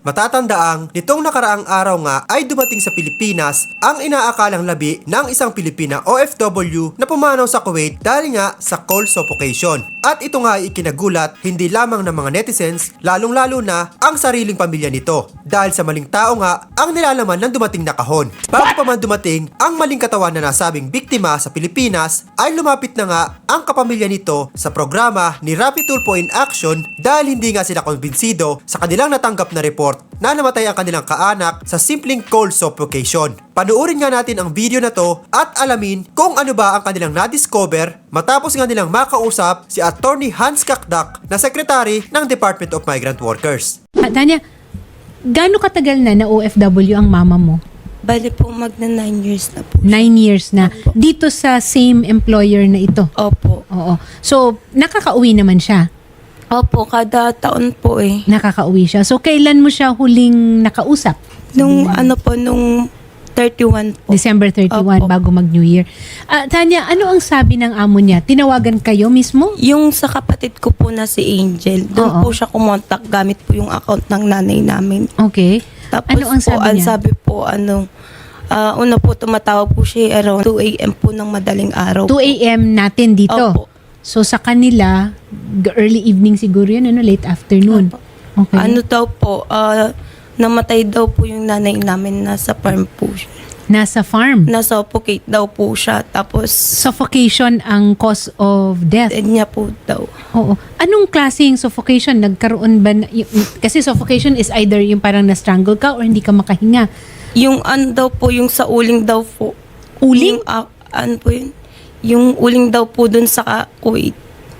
Matatandaang nitong nakaraang araw nga ay dumating sa Pilipinas ang inaakalang labi ng isang Pilipina OFW na pumanaw sa Kuwait dahil nga sa coal suffocation. At ito nga ay ikinagulat hindi lamang ng mga netizens lalong lalo na ang sariling pamilya nito dahil sa maling tao nga ang nilalaman ng dumating na kahon. Bago pa man dumating ang maling katawan na nasabing biktima sa Pilipinas ay lumapit na nga ang kapamilya nito sa programa ni Rapid Tulpo in Action dahil hindi nga sila kumbinsido sa kanilang natanggap na report na namatay ang kanilang kaanak sa simpleng cold suffocation. Panuorin nga natin ang video na to at alamin kung ano ba ang kanilang na-discover matapos nga nilang makausap si Attorney Hans Kakdak na Secretary ng Department of Migrant Workers. Ah, Tanya, gaano katagal na na OFW ang mama mo? Bali po, magna 9 years na po. Nine years na. Dito sa same employer na ito. Opo. Oo. So, nakakauwi naman siya. Opo, kada taon po eh. Nakakauwi siya. So, kailan mo siya huling nakausap? Nung ano po, nung 31 po. December 31, Opo. bago mag-New Year. Ah, Tanya, ano ang sabi ng amo niya? Tinawagan kayo mismo? Yung sa kapatid ko po na si Angel, doon Oo. po siya kumontak gamit po yung account ng nanay namin. Okay. Tapos ano ang po, sabi ang niya? sabi po, ano, ah, una po tumatawag po siya around 2 a.m. po ng madaling araw. 2 a.m. natin dito. Opo. So, sa kanila, early evening siguro yun, ano, late afternoon. Opo. Okay. Ano daw po, ah, namatay daw po yung nanay namin nasa farm po siya. Nasa farm. Nasuffocate daw po siya. Tapos, Suffocation ang cause of death. dead niya po daw. Oo. Anong klaseng suffocation? Nagkaroon ba? na- y- kasi suffocation is either yung parang na-strangle ka or hindi ka makahinga. Yung ano daw po, yung sa uling daw po. Uling? Yung, ah, ano po yun? Yung uling daw po dun sa Kuwait.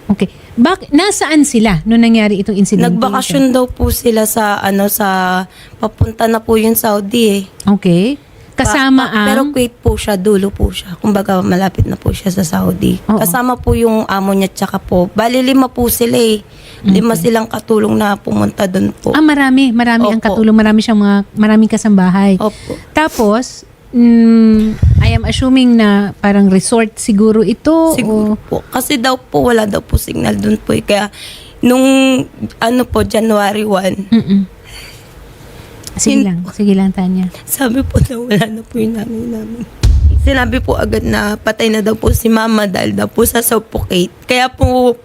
Okay. Bak nasaan sila nung nangyari itong incident? Nagbakasyon daw po sila sa ano sa papunta na po yung Saudi eh. Okay. Kasama Pa- pa- Pero ang... Kuwait po siya, dulo po siya. Kumbaga malapit na po siya sa Saudi. Oo. Kasama po yung amo niya tsaka po. Bali lima po sila eh. Lima silang katulong na pumunta dun po. Ah, marami. Marami ang Opo. katulong. Marami siyang mga... Maraming kasambahay. Opo. Tapos, mm, I am assuming na parang resort siguro ito. Siguro o- po. Kasi daw po wala daw po signal dun po eh. Kaya nung ano po, January 1, Mm-mm. Sige lang. Sige lang, Tanya. Sabi po na wala na po yung nanay namin. Sinabi po agad na patay na daw po si mama dahil daw po sa suffocate. Kaya po,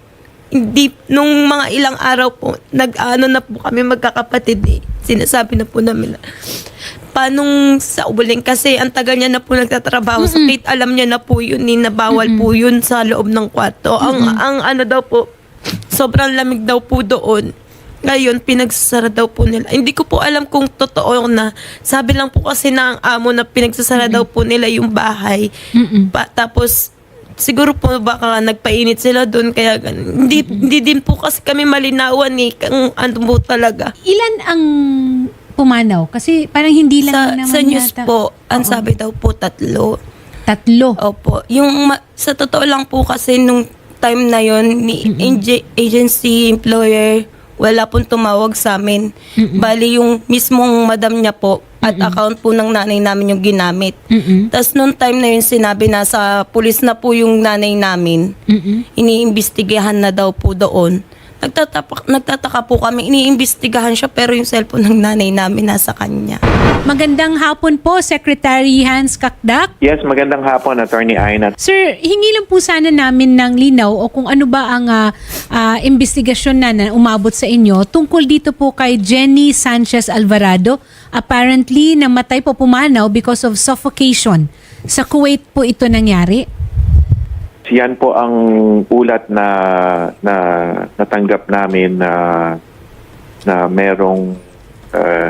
hindi, nung mga ilang araw po, nag-ano na po kami magkakapatid eh. Sinasabi na po namin na, paanong sa uling kasi ang tagal niya na po nagtatrabaho sa Kate, alam niya na po yun, eh, na bawal po yun sa loob ng kwarto. Ang, ang ano daw po, sobrang lamig daw po doon. Ngayon, pinagsasara daw po nila. Hindi ko po alam kung totoo na. Sabi lang po kasi na ang amo na pinagsasara daw po nila yung bahay. Pa, tapos, siguro po baka nagpainit sila doon. Kaya ganun. Hindi, hindi din po kasi kami malinawan eh. Kung ano po talaga. Ilan ang pumanaw? Kasi parang hindi lang Sa, naman sa news yata. po, ang Oo. sabi daw po tatlo. Tatlo. Opo. Yung ma- sa totoo lang po kasi nung time na yon ni ag- agency employer wala pong tumawag sa amin. Bali yung mismong madam niya po at account po ng nanay namin yung ginamit. Mm-mm. Tapos nung time na yun sinabi na sa pulis na po yung nanay namin. Mm-mm. Iniimbestigahan na daw po doon. Nagtatapa, nagtataka po kami, iniimbestigahan siya pero yung cellphone ng nanay namin nasa kanya. Magandang hapon po, Secretary Hans Kakdak. Yes, magandang hapon, Attorney Aina. Sir, hingi lang po sana namin ng linaw o kung ano ba ang ah, ah, investigasyon na, na umabot sa inyo tungkol dito po kay Jenny Sanchez Alvarado. Apparently, namatay po pumanaw because of suffocation. Sa Kuwait po ito nangyari. Yan po ang ulat na na natanggap namin na na merong uh,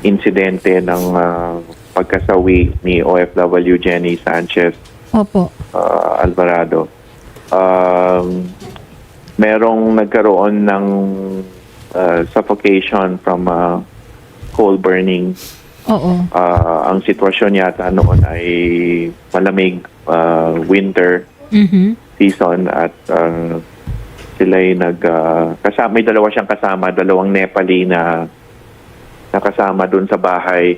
insidente ng uh, pagkasawi ni OFW Jenny Sanchez Opo. uh, Alvarado. Um, merong nagkaroon ng uh, suffocation from uh, coal burning Oo. Ah, ang sitwasyon yata noon ay malamig ah, winter Mhm. season at ah, sila'y nag ah, kasama may dalawa siyang kasama dalawang Nepali na nakasama doon sa bahay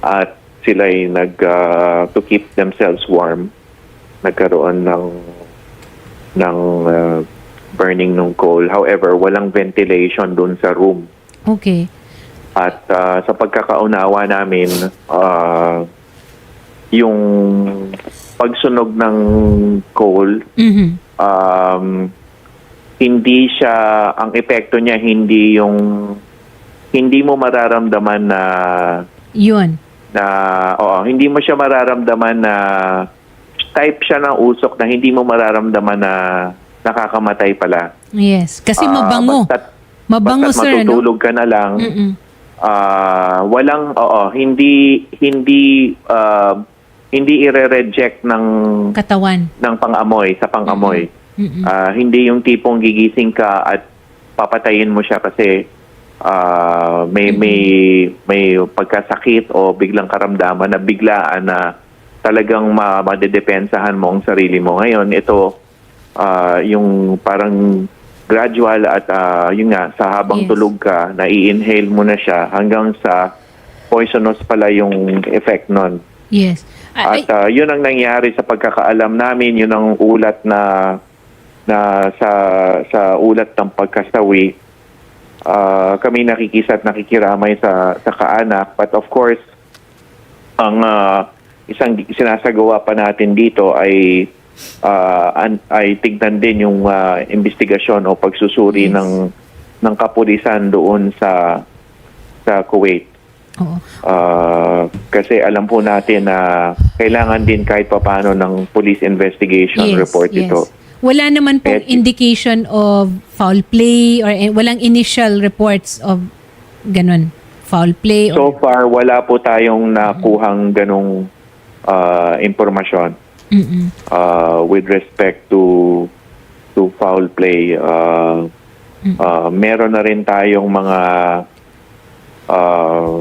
at sila'y nag ah, to keep themselves warm nagkaroon ng ng ah, burning ng coal however walang ventilation doon sa room Okay. At ah, sa pagkakaunawa namin, ah, yung pagsunog ng coal, Mhm. um, hindi siya, ang epekto niya hindi yung, hindi mo mararamdaman na, Yun. na, oo, hindi mo siya mararamdaman na, type siya ng usok na hindi mo mararamdaman na nakakamatay pala. Yes. Kasi Ah, mabango. basta't- mabango, basta't sir, matutulog ka na lang, Mm-mm. ah, walang, oo, hindi, hindi, ah, hindi ire-reject ng, Katawan. ng pang-amoy, sa pang-amoy. Mm-mm. Ah, hindi yung tipong gigising ka at papatayin mo siya kasi ah, may may may pagkasakit o biglang karamdaman na biglaan na talagang ma madedepensahan mo ang sarili mo. Ngayon, ito ah, yung parang gradual at ah, yun nga sa habang Yes. tulog ka, na-inhale mo na siya hanggang sa poisonous pala yung effect nun. Yes. Ay, At ah, yun ang nangyari sa pagkakaalam namin, yun ang ulat na na sa sa ulat ng pagkasawi. Ah, kami nakikisa at nakikiramay sa sa kaanak, but of course ang ah, isang sinasagawa pa natin dito ay ah, an- ay tignan din yung ah, investigasyon o pagsusuri Yes. ng ng kapulisan doon sa sa Kuwait. Oo. Ah, kasi alam po natin na kailangan din kahit papano ng police investigation Yes, report yes. ito. Wala naman pong indication of foul play or eh, walang initial reports of ganun, foul play So or far, wala po tayong nakuhang ganong ah, impormasyon ah, with respect to to foul play. Ah, ah, meron na rin tayong mga ah,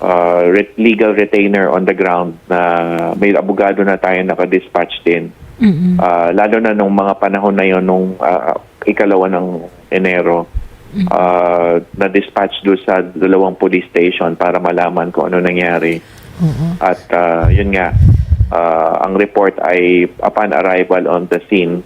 ah, re- legal retainer on the ground na may abogado na tayo nakadispatch din. Mm-mm. Ah, lalo na nung mga panahon na yon nung ah, ikalawa ng Enero ah, na-dispatch doon sa dalawang police station para malaman kung ano nangyari. Oo. At ah, yun nga, ah, ang report ay upon arrival on the scene,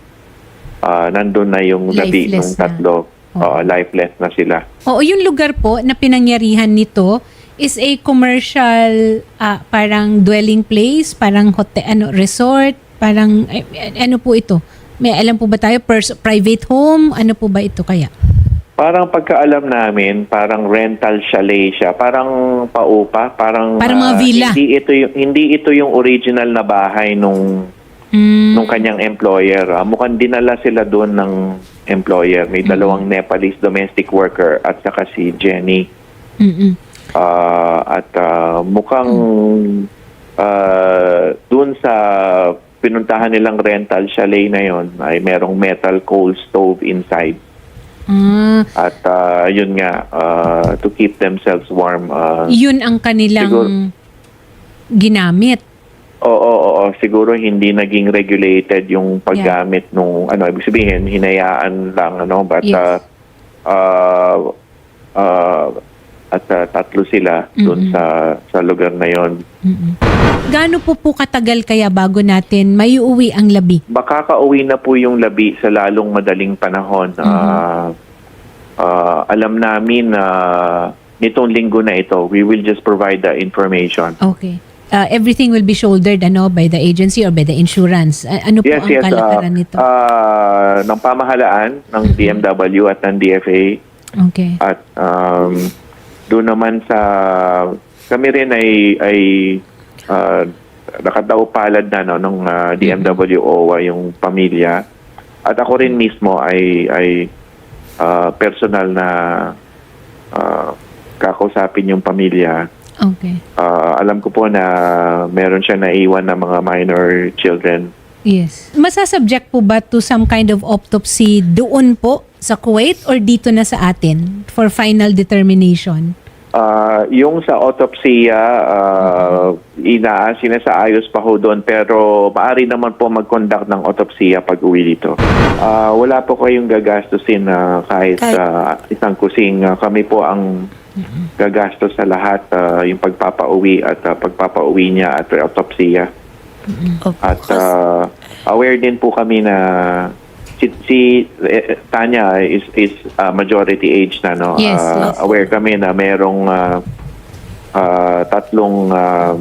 ah, nandun na yung Lifeless ng na. tatlo. Oo. Ah, lifeless na sila. Oo, yung lugar po na pinangyarihan nito is a commercial ah, parang dwelling place, parang hotel, ano, resort, parang eh, eh, ano po ito? May alam po ba tayo pers- private home? Ano po ba ito kaya? Parang pagkaalam namin, parang rental chalet siya, parang paupa, parang Parang mga ah, villa. Hindi ito yung hindi ito yung original na bahay nung Mm, nung kanyang employer. Ah, mukhang dinala sila doon ng employer. May dalawang Nepalese domestic worker at saka si Jenny. mm-mm. Ah, at ah, mukhang ah, doon sa pinuntahan nilang rental chalet na yon ay merong metal coal stove inside. Ah, At ah, yun nga, ah, to keep themselves warm. ah, yun ang kanilang Siguro- ginamit. Oo, oo, oo. siguro hindi naging regulated yung paggamit nung ano, ibig sabihin hinayaan lang ano, but Yes. uh, uh, uh, at uh, tatlo sila doon sa sa lugar na yon. Mm-mm. Gaano po po katagal kaya bago natin maiuwi ang labi? Baka kauwi na po yung labi sa lalong madaling panahon. Ah, ah, alam namin na nitong linggo na ito, we will just provide the information. Okay. Uh, everything will be shouldered ano by the agency or by the insurance. Ano po Yes, ang yes. kalakaran nito? ah, ng pamahalaan ng DMW at ng DFA okay. at um, doon naman sa kami rin ay ay uh, nakadaw palad na no ng ah, DMW OWA yung pamilya. At ako rin mismo ay ay ah, personal na ah, kakausapin yung pamilya. Okay. Ah, alam ko po na meron siya naiwan na mga minor children. Yes. Masasubject po ba to some kind of autopsy doon po sa Kuwait or dito na sa atin for final determination? Ah, yung sa autopsy, uh, ina sinasaayos pa ho doon pero maaari naman po mag-conduct ng autopsy pag uwi dito. Ah, wala po kayong gagastusin na kahit ah, isang kusing. Ah, kami po ang gagastos sa lahat ah, yung pagpapauwi at ah, pagpapauwi niya at autopsy. Opo. At ah, aware din po kami na si, si eh, Tanya is is uh, majority age na no. Yes, Uh, yes. Aware kami na merong uh, uh, tatlong uh,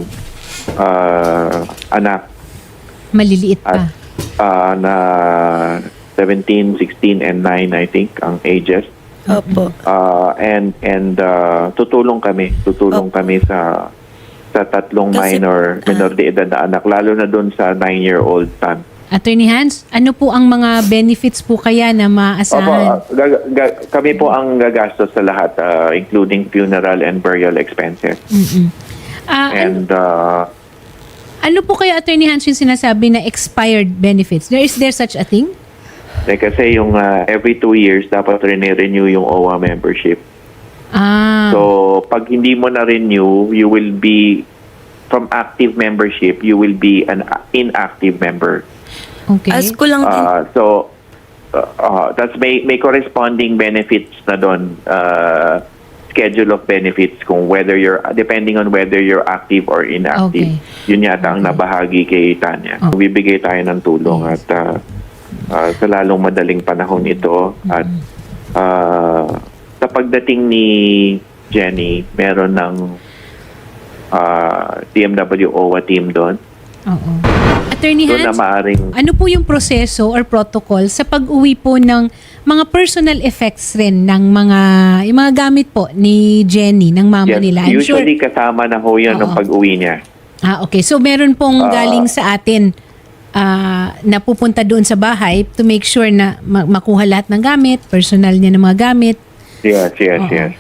uh, anak Maliliit pa. at uh, na 17, 16 and 9 I think ang ages. Opo. Uh, and and uh, tutulong kami, tutulong Opo. kami sa sa tatlong Kasi, minor minor de edad na anak lalo na doon sa 9-year-old son. Attorney Hans, ano po ang mga benefits po kaya na Opo, maasahan? uh, gag- gag- kami po ang gagastos sa lahat uh, including funeral and burial expenses. Ah, ano, And uh, ano po kaya Attorney Hans yung sinasabi na expired benefits? There is there such a thing? like, kasi yung uh, every two years dapat renew yung OWA membership. Ah, So, pag hindi mo na-renew, you will be from active membership, you will be an inactive member. Okay. As ko lang din. Uh, so, uh, uh, that's may, may corresponding benefits na doon. Uh, schedule of benefits kung whether you're, depending on whether you're active or inactive. Okay. Yun yata ang nabahagi kay Tanya. Oh. Bibigay tayo ng tulong at uh, uh, sa lalong madaling panahon ito. At uh, sa pagdating ni Jenny, meron ng uh, DMW OWA team doon. Oo. Attorney Doon na Hans, maaring ano po yung proseso or protocol sa pag-uwi po ng mga personal effects rin ng mga yung mga gamit po ni Jenny, ng mama Yes, nila? I'm sure usually kasama na ho yan ng pag-uwi niya. Ah, okay. So meron pong Ah. galing sa atin ah, na pupunta doon sa bahay to make sure na ma- makuha lahat ng gamit, personal niya ng mga gamit. Yes, yes, Oo. yes.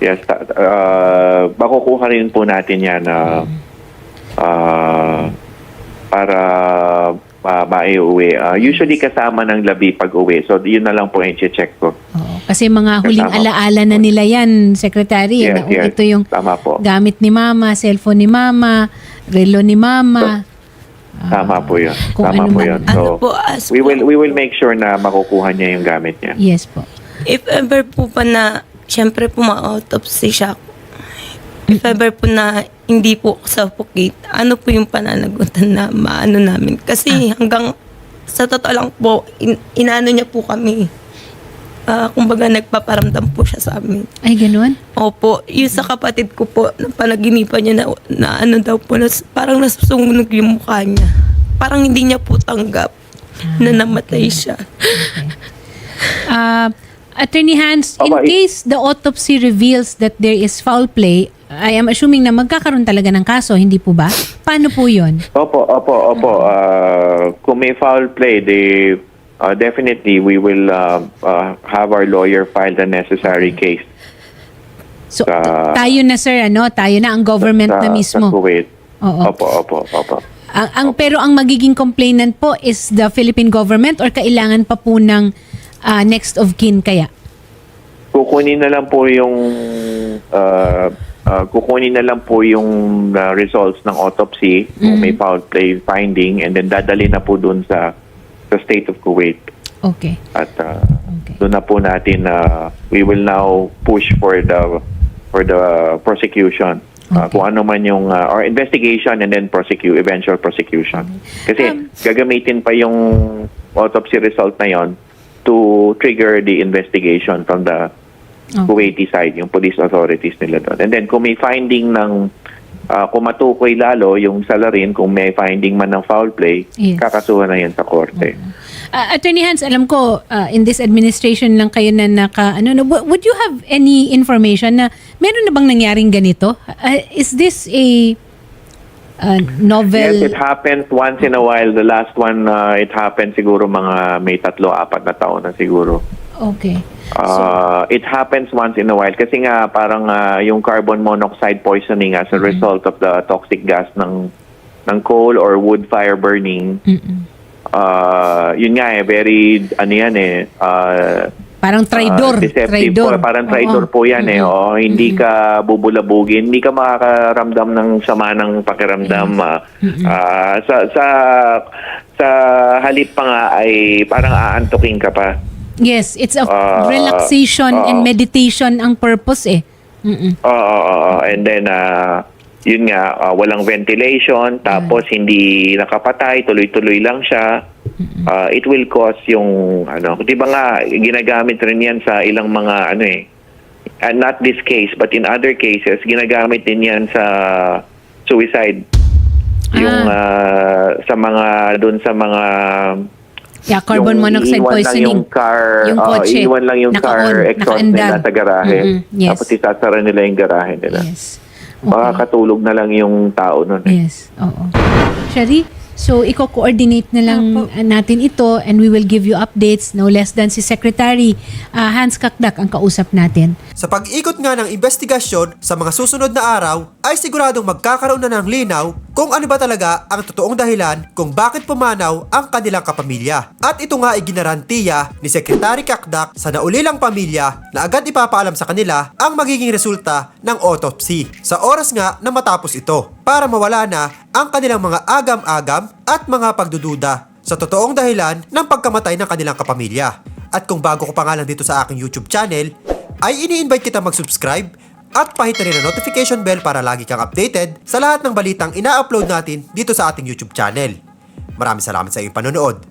Yes, ta- uh, makukuha rin po natin yan na uh, para uh, maiuwi. Uh, usually kasama ng labi pag uwi. So, yun na lang po yung check ko. Oo. Kasi mga huling Kasama. alaala na nila yan, Secretary. Yes, na, yes. Ito yung Tama po. gamit ni Mama, cellphone ni Mama, relo ni Mama. Tama po yun. kung Tama ano po man- yun. ano So, po, as we will, we will make sure na makukuha niya yung gamit niya. Yes po. If ever po pa na, syempre po ma-autopsy siya. If ever po na hindi po suffocate, ano po yung pananagutan na maano namin? Kasi hanggang sa totoo lang po, in, inano niya po kami. Ah, kumbaga nagpaparamdam po siya sa amin. Ay, ganun? Opo, yung sa kapatid ko po, na panaginipan niya na, na ano daw po, nas, parang nasusunog yung mukha niya. Parang hindi niya po tanggap na namatay siya. Uh, Attorney Hans, in i- case the autopsy reveals that there is foul play, I am assuming na magkakaroon talaga ng kaso, hindi po ba? Paano po yun? Opo, opo, opo. Uh, kung may foul play, they, uh, definitely we will uh, uh, have our lawyer file the necessary case So, Sa- tayo na sir, ano? Tayo na ang government sa, na mismo. Sa Kuwait. Oo. Opo, opo, opo. Ang, ang, pero ang magiging complainant po is the Philippine government or kailangan pa po ng ah, next of kin kaya? Kukunin na lang po yung uh, uh, kukunin na lang po yung uh, results ng autopsy kung may foul play finding and then dadali na po dun sa sa state of Kuwait Okay. at uh, Okay. doon na po natin uh, we will now push for the for the prosecution Uh, Okay. kung ano man yung uh, or investigation and then prosecute eventual prosecution kasi Um, gagamitin pa yung autopsy result na yon to trigger the investigation from the Okay. Kuwaiti side, yung police authorities nila doon. And then kung may finding ng uh, kung matukoy lalo yung salarin, kung may finding man ng foul play, Yes. kakasuhan na yan sa korte. Ah, Attorney Hans, alam ko ah, in this administration lang kayo na naka ano no would you have any information na meron na bang nangyaring ganito? Ah, is this a ah, novel Yes, it happens once in a while. The last one, uh, it happened siguro mga may tatlo, apat na taon na siguro. Okay. Uh, it happens once in a while kasi nga parang uh, yung carbon monoxide poisoning as a result of the toxic gas ng ng coal or wood fire burning. Mm-mm. Uh, yun nga eh, very ano yan eh, uh, Parang traidor, Ah, deceptive traidor. po. Parang traidor Oo. po yan eh. Oh. Hindi ka bubulabugin, hindi ka makakaramdam ng sama ng pakiramdam. ah. Ah, sa, sa, sa halip pa nga ay parang aantukin ka pa. Yes, it's a Ah, relaxation and oo. meditation ang purpose eh. Mm-mm. Oo, oo, oo. and then ah, yun nga, ah, walang ventilation, tapos hindi nakapatay, tuloy-tuloy lang siya. uh, it will cause yung ano, 'di ba nga ginagamit rin 'yan sa ilang mga ano eh. Uh, not this case but in other cases ginagamit din 'yan sa suicide. Yung uh, sa mga doon sa mga Yeah, carbon yung monoxide iiwan poisoning. lang yung car, Yung oo, kotse. iiwan lang yung Naka-on, car exhaust nila sa garahe. Mm-mm, yes. Tapos isasara nila yung garahe nila. Yes. Makakatulog na lang yung tao nun. eh. Yes, oo. Shari, so i-coordinate na lang uh, natin ito and we will give you updates no less than si Secretary uh, Hans Kakdak ang kausap natin. Sa pag-ikot nga ng investigasyon sa mga susunod na araw ay siguradong magkakaroon na ng linaw kung ano ba talaga ang totoong dahilan kung bakit pumanaw ang kanilang kapamilya. At ito nga ay ginarantiya ni Secretary Kakdak sa naulilang pamilya na agad ipapaalam sa kanila ang magiging resulta ng autopsy sa oras nga na matapos ito para mawala na ang kanilang mga agam-agam at mga pagdududa sa totoong dahilan ng pagkamatay ng kanilang kapamilya. At kung bago ko pa nga lang dito sa aking YouTube channel, ay ini-invite kita mag-subscribe at pahita rin ang notification bell para lagi kang updated sa lahat ng balitang ina-upload natin dito sa ating YouTube channel. Maraming salamat sa iyong panonood.